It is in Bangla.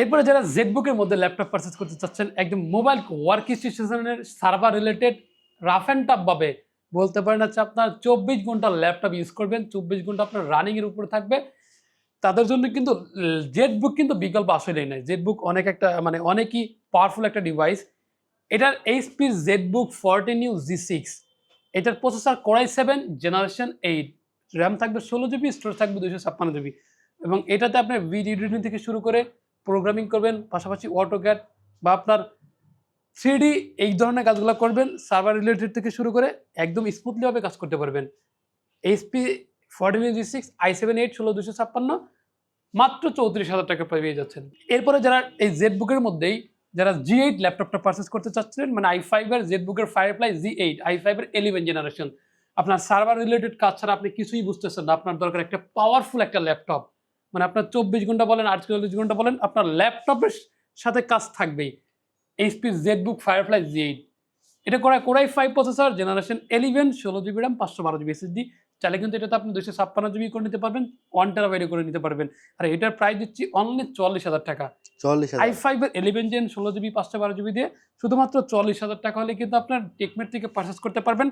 এরপরে যারা জেটবুকের মধ্যে ল্যাপটপ পারচেস করতে চাচ্ছেন, একদম মোবাইল ওয়ার্ক স্টেশনের server related rough and tough ভাবে বলতে পারেন হচ্ছে আপনার চব্বিশ ঘণ্টা ল্যাপটপ ইউজ করবেন, চব্বিশ ঘণ্টা আপনার রানিং এর উপরে থাকবে। তাদের জন্য কিন্তু জেটবুক কিন্তু বিকল্প আসলেই নাই। জেটবুক অনেক একটা মানে অনেকই পাওয়ারফুল একটা ডিভাইস এটার HP ZBook fourteen U G six এটার processor core i seven generation eight RAM থাকবে ষোলো জিবি স্টোরেজ থাকবে দুশো ছাপ্পান্ন জিবি এবং এটাতে আপনার ভিডিও এডিটিং থেকে শুরু করে প্রোগ্রামিং করবেন, পাশাপাশি অটোক্যাট বা আপনার থ্রি এই ধরনের কাজগুলো করবেন সার্ভার রিলেটেড থেকে শুরু করে একদম স্মুথলিভাবে কাজ করতে পারবেন। HP fourteen G six I seven eight ষোলো দুশো ছাপ্পান্ন, মাত্র চৌত্রিশ হাজার টাকা পেয়ে যাচ্ছেন। এরপরে যারা এই জেড বুকের মধ্যেই, যারা জি এইট ল্যাপটপটা পারচেস করতে চাচ্ছিলেন মানে আই ফাইভের জেড বুকের ফায়ারফ্লাই জি এইট আই ফাইভের এলিভেন জেনারেশন আপনার সার্ভার রিলেটেড কাজ ছাড়া আপনি কিছুই বুঝতেছেন না, আপনার দরকার একটা পাওয়ারফুল একটা ল্যাপটপ মানে আপনার চব্বিশ ঘণ্টা বলেন আটচল্লিশ ঘণ্টা বলেন আপনার ল্যাপটপের সাথে কাজ থাকবেই। HP Z book Firefly G eight এটা করা core i five processor generation eleven ষোলো জিবি র্যাম পাঁচশো বারো জিবি এসএসডি চাইলে কিন্তু এটাতে আপনি দুশো ছাপ্পান্ন জিবি করে নিতে পারবেন ওয়ান টেরাবাইটে করে নিতে পারবেন। আর এটার প্রাইস দিচ্ছি অনলি চল্লিশ হাজার টাকা। চল্লিশ আই ফাইভ ফাইভের এলেভেন জেন ষোলো জিবি পাঁচশো বারো জিবি দিয়ে শুধুমাত্র চল্লিশ হাজার টাকা হলে কিন্তু আপনার টেকমেট থেকে পারচেস করতে পারবেন।